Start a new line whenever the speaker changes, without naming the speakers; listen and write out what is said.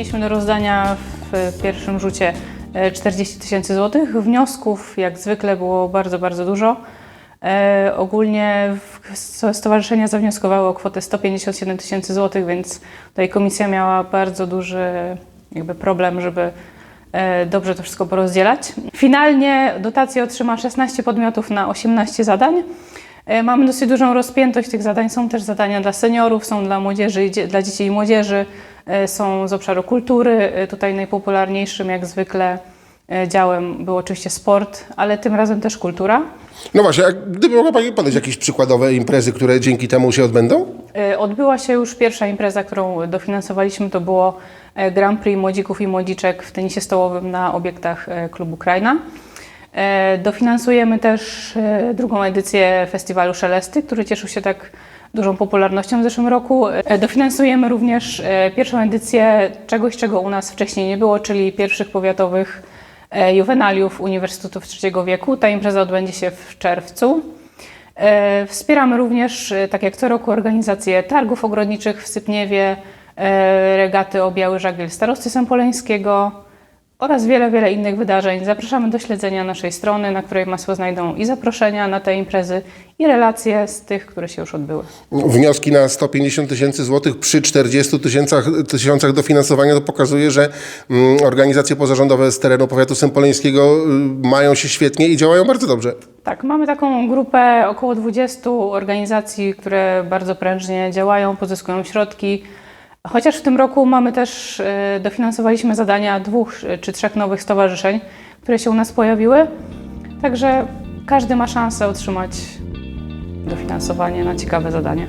Mieliśmy do rozdania w pierwszym rzucie e, 40 tysięcy złotych. Wniosków jak zwykle było bardzo, bardzo dużo. E, ogólnie stowarzyszenia zawnioskowały o kwotę 157 tysięcy złotych, więc tutaj komisja miała bardzo duży jakby problem, żeby e, dobrze to wszystko porozdzielać. Finalnie dotację otrzyma 16 podmiotów na 18 zadań. E, Mamy dosyć dużą rozpiętość tych zadań. Są też zadania dla seniorów, są dla młodzieży, dla dzieci i młodzieży, e, są z obszaru kultury. E, Tutaj najpopularniejszym jak zwykle e, działem był oczywiście sport, ale tym razem też kultura.
No właśnie, a gdyby mogła Pani podać jakieś przykładowe imprezy, które dzięki temu się odbędą?
E, Odbyła się już pierwsza impreza, którą dofinansowaliśmy. To było e, Grand Prix Młodzików i Młodziczek w tenisie stołowym na obiektach e, klubu Krajna. E, Dofinansujemy też e, drugą edycję festiwalu Szelesty, który cieszył się tak dużą popularnością w zeszłym roku. E, Dofinansujemy również e, pierwszą edycję czegoś, czego u nas wcześniej nie było, czyli pierwszych powiatowych e, juwenaliów Uniwersytetów Trzeciego Wieku. Ta impreza odbędzie się w czerwcu. Wspieramy również, tak jak co roku, organizację targów ogrodniczych w Sypniewie, regaty o Biały Żagiel Starosty Sępoleńskiego oraz wiele, wiele innych wydarzeń. Zapraszamy do śledzenia naszej strony, na której Państwo znajdą i zaproszenia na te imprezy, i relacje z tych, które się już odbyły.
Wnioski na 150 tysięcy złotych przy 40 tysiącach, tysiącach dofinansowania to pokazuje, że mm, organizacje pozarządowe z terenu powiatu sępoleńskiego y, mają się świetnie i działają bardzo dobrze.
Tak, mamy taką grupę około 20 organizacji, które bardzo prężnie działają, pozyskują środki. Chociaż w tym roku mamy też, e, dofinansowaliśmy zadania dwóch e, czy trzech nowych stowarzyszeń, które się u nas pojawiły. Także każdy ma szansę otrzymać dofinansowanie na ciekawe zadanie.